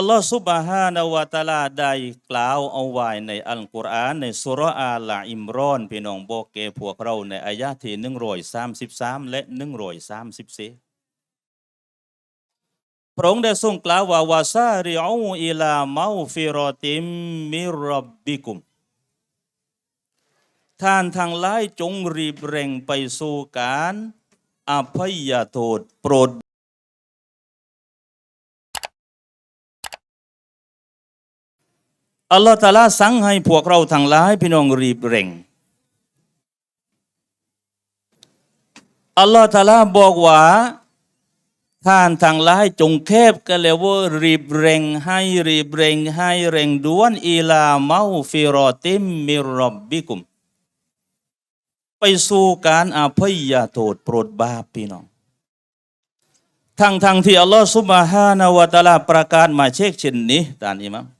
อัลลอฮฺซุบฮานะฮูวะตาลาได้กล่าวเอาไว้ในอัลกุรอานในสุราะห์อาลอิมรอนพี่น้องบอกแกพวกเราในอายะที่หนึ่งร้อยสามสิบสามและหนึ่งร้อยสามสิบสี่พระองค์ได้ทรงกล่าวว่าวาซาริอูอิลามาฟิรอติมมิรับบิกุม ท่านทางหลายจงรีบเร่งไปสู่การอภัยโทษโปรด อัลลอฮฺตาลาสั่งให้พวกเราทั้งหลายพี่น้องรีบเร่งอัลลอฮฺตาลาบอกว่าท่านทั้งหลายจงแคบกันเลยว่ารีบเร่งให้รีบเร่งให้เร่งด่วนอีลาเมาฟิรอติมมิรับบิกุม ไปสู่การอภัยโทษโปรดบาปพี่น้องทั้งทั้งที่อัลลอฮฺซุบฮานาวะตาลาประกาศมาเช็คเช่นนี้ตามอิหมัม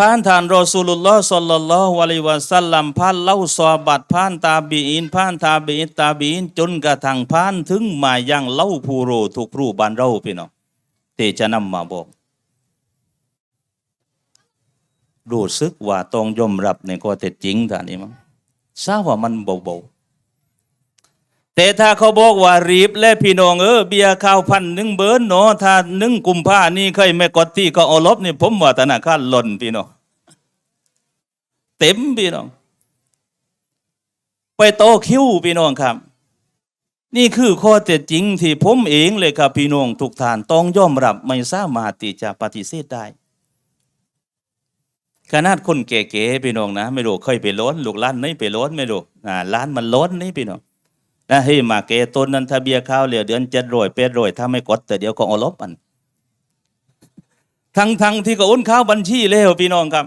ผ่านทานรอสูลุลลอฮ์สัลลัลลอฮุอะลัยฮิวะสัลลัมผ่านเล่าซอบัดผ่านตาบีอินผ่านตาบีอินตาบีอินจนกระทั่งผ่านถึงมายังเล่าผู้โรทุกรูบ้านเราพี่น้องเตจะนำมาบอกรู้สึกว่าต้องยอมรับในข้อเท็จจริงท่านนี้มั้งทราบว่ามันเบาๆ แต่ถ้าเขาบอกว่ารีบและพี่น้องเออเบียร์ข้าวพันหนึ่งเบิร์นเนาะถ้าหนึ่งกุมภานี่เคยไม่กดที่ก็เอาลบนี่ผมว่าธนาคารหล่นพี่น้องเต็มพี่น้อง ไปโตคิวพี่น้องครับ นี่คือข้อเท็จจริงที่ผมเองเลยครับพี่น้องทุกท่านต้องยอมรับไม่สามารถที่จะปฏิเสธได้ขนาดคนเก๋ๆพี่น้องนะ ไม่รู้เคยไปล้นลูกล้านไม่ไปล้นไม่รู้อ่าล้านมันล้นนี่พี่น้อง นะเฮ้มาเกต้นนั้นถ้าเบียข้าวเหลือเดือนเจ็ดรอยเป็ดรอยถ้าไม่กดแต่เดี๋ยวก็อลบมันทั้งทั้งที่ก็โอนข้าวบัญชีแล้วพี่น้องครับ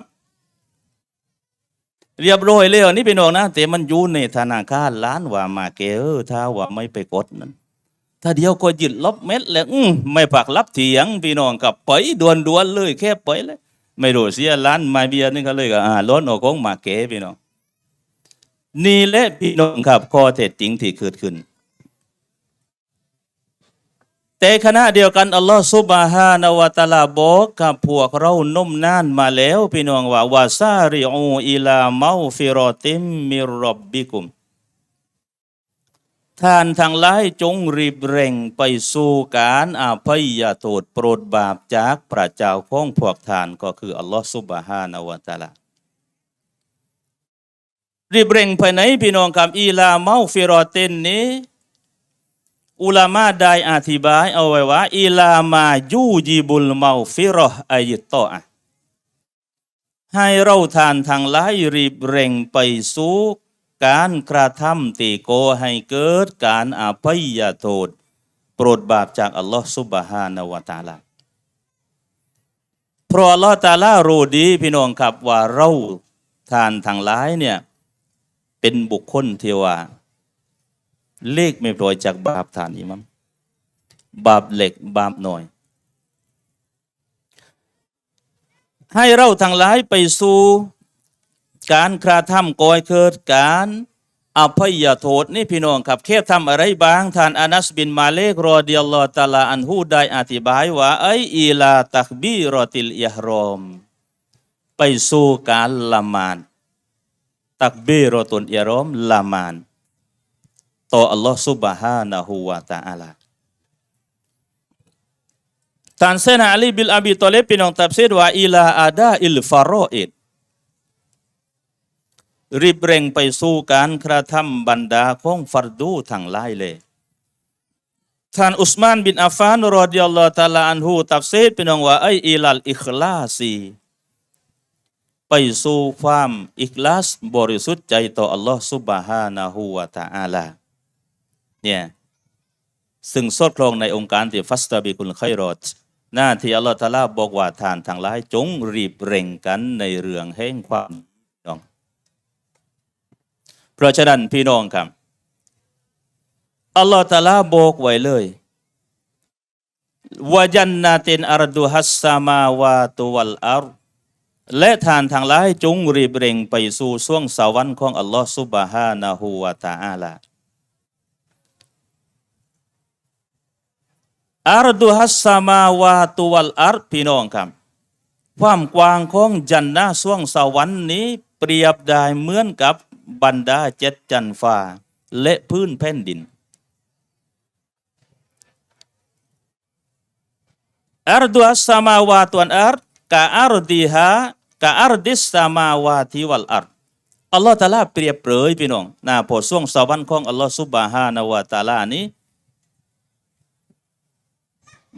เรียบร้อยแล้วนี่พี่น้องนะแต่มันอยู่ในธนาคารล้านว่ามาเกเออถ้าว่าไม่ไปกดนั้นถ้าเดียวก็หยึดลบเม็ดแล้วอืมไม่ปักรับเถียงพี่น้องกับไปดวนดวนๆเลยแค่ไปเลย ไม่รู้เสียล้านมาเบียนี่ก็เลยก็อ่าล้นออกของมาเกพี่น้อง นี่และพี่น้องครับข้อเท็จจริงที่เกิดขึ้น แต่ขณะเดียวกันอัลลอฮฺซุบฮานาวะตะลาบอกกับพวกเรานุ่มนานมาแล้ว พี่น้องว่าวาซาริอูอิลาเมาฟิรอติมมิรับบิกุมท่านทั้งหลายจงรีบเร่งไปสู่การอาภัยโทษโปรดบาปจากพระเจ้าของพวกท่านก็คืออัลลอฮฺซุบฮานาวะตะลา รีบเร่งภายในพี่น้องครับอีลาเมาฟิรอเตนนี้ อุลามาได้อธิบายเอาไว้ว่าอีลามายูจีบุลเมาฟิรออายิตโตอะให้เราทานทางหลายรีบเร่งไปสู่การกระทำตีโกให้เกิดการอาภัยโทษ โปรดบาปจากอัลลอฮฺซุบฮานาวะตาลาเพราะอัลลอฮฺตาลารู้ดีพี่น้องครับว่าเราทานทางหลายเนี่ย เป็นบุคคลเทว่าเลขไม่ปล่อยจากบาปฐานอิมัมบาปเหล็กบาปหน้อย ให้เราทั้งหลายไปสู่การกระทำก่อยเกิดการอภัยโทษนี่พี่น้องครับแค่ทำอะไรบ้างท่านอานัสบินมาเลกรอเดียลลอตาลาอันฮูได้อธิบายว่าไออีลาตักบีรอติลอิฮรอม ไปสู่การละมาด ตักบีรอตุนอิรอมละมาน ต่ออัลลอฮ์ซุบฮานะฮูวะตะอาลาท่านเซนอาลีบิลอาบีตอเลบพี่น้องตับเสดว่าอิลาอาดาอิลฟารออิดรีบเร่งไปสู่การกระทำบรรดาของฟัรดูทั้งหลายเลยท่านอุสมานบินอัฟานรอดิยัลลอฮฺตะอาลาอันฮูตับเสดพี่น้องว่าไออิลัลอิคลาซี ไปสู่ความอิคลาสบริสุทธิ์ใจต่ออัลลอฮ์ซุบฮานะฮูวะตะอาลาเนี่ยซึ่งสอดคล้องในองค์การที่ฟัสตาบิคุลไครอดหน้าที่อัลลอฮ์ตะอาลาบอกว่าทานทั้งหลายจงรีบเร่งกันในเรื่องแห่งความน้อง เพราะฉะนั้นพี่น้องครับอัลลอฮ์ตะอาลาบอกไว้เลยวาจันนาตินอารดุฮัสสามาวาตุวัลอาร์ และทานทางหลายจงรีบเร่งไปสู่ช่วงสวรรค์ของอัลลอฮ์ซุบฮานะฮูวะตะอาลาอารดุฮัสสามาวาตุวัลอาร์พี่น้องครับ ความกว้างของจันนะส่วงสวรรค์นี้เปรียบได้เหมือนกับบรรดาเจ็ดจันฟ้าและพื้นแผ่นดินอารดุอัสสามาวาตุอันอาร์ กะอารดิฮากะอารดิสสามาวาติวัลอาร์อัลลอฮฺตาลาเปรียบเปรยพี่น้องนาพอส่วงสวรรค์ของอัลลอฮฺซุบฮานาวะตาลานี้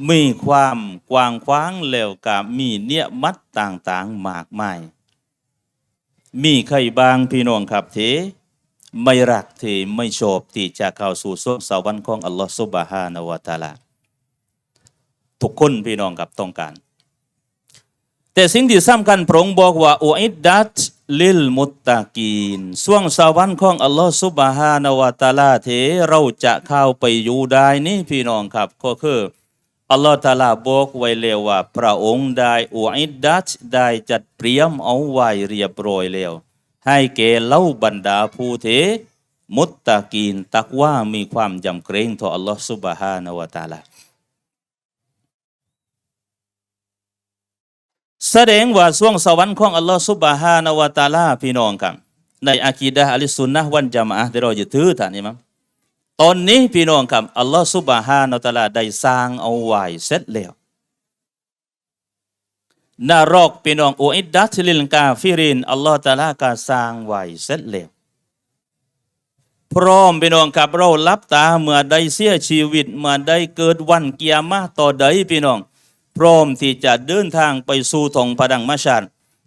มีความกว้างขวางแล้วกับมีเนียมัดต่างๆมากมาย มีใครบางพี่น้องครับเทไม่รักเทไม่ชอบที่จะเข้าสู่สวงสวรรค์ของอัลลอฮฺซุบฮานาวะตาลาทุกคนพี่น้องกับต้องการ แต่สิ่งที่สำคัญพระองค์บอกว่าอุอิดดัตลิลมุตตะกีนส่วงสวรรค์ของอัลลอฮฺซุบฮานาวะตาลาเทเราจะเข้าไปอยู่ได้นี่พี่น้องครับก็คืออัลลอฮฺตาลาบอกไว้แล้วว่า พระองค์ได้อุอิดดัตได้จัดเตรียมเอาไว้เรียบร้อยแล้ว ให้แก่เล่าบรรดาผู้เทมุตตะกีนตักว่ามีความยำเกรงต่ออัลลอฮฺซุบฮานาวะตาลา แสดงว่าช่วงสวรรค์ของอัลลอฮฺซุบฮานาวะตาลาพี่น้องครับ ในอากีดะอัลสุนนะวันจามะอะห์ที่เราจะถือท่านนี้มั้งตอนนี้พี่น้องครับอัลลอฮฺซุบฮานาวะตาลาได้สร้างเอาไว้เสร็จแล้วนรกพี่น้องอุอิดดัตลิลกาฟิรินอัลลอฮฺตาลาก็สร้างไว้เสร็จแล้วพร้อมพี่น้องครับเรารับตาเมื่อได้เสียชีวิต เมื่อได้เกิดวันเกียรมาต่อใดพี่น้อง พร้อมที่จะเดินทางไปสู่ทองพดังมัชัด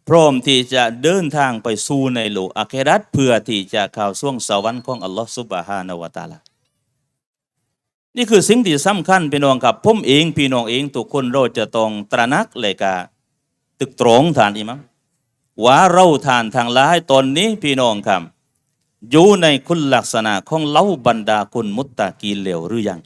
พร้อมที่จะเดินทางไปสู่ในโลกอาเครัตเพื่อที่จะข้าวส่วงสวรรค์ของอัลลอฮฺซุบฮานาวะตาลานี่คือสิ่งที่สำคัญพี่น้องครับผมเองพี่น้องเองทุกคนเราจะต้องตระหนักเลยกาตึกตรองทานอีมั้งว่าเราทานทางลายตอนนี้พี่น้องครับอยู่ในคุณลักษณะของเล้าบรรดาคุณมุตตะกีเหลวหรือยัง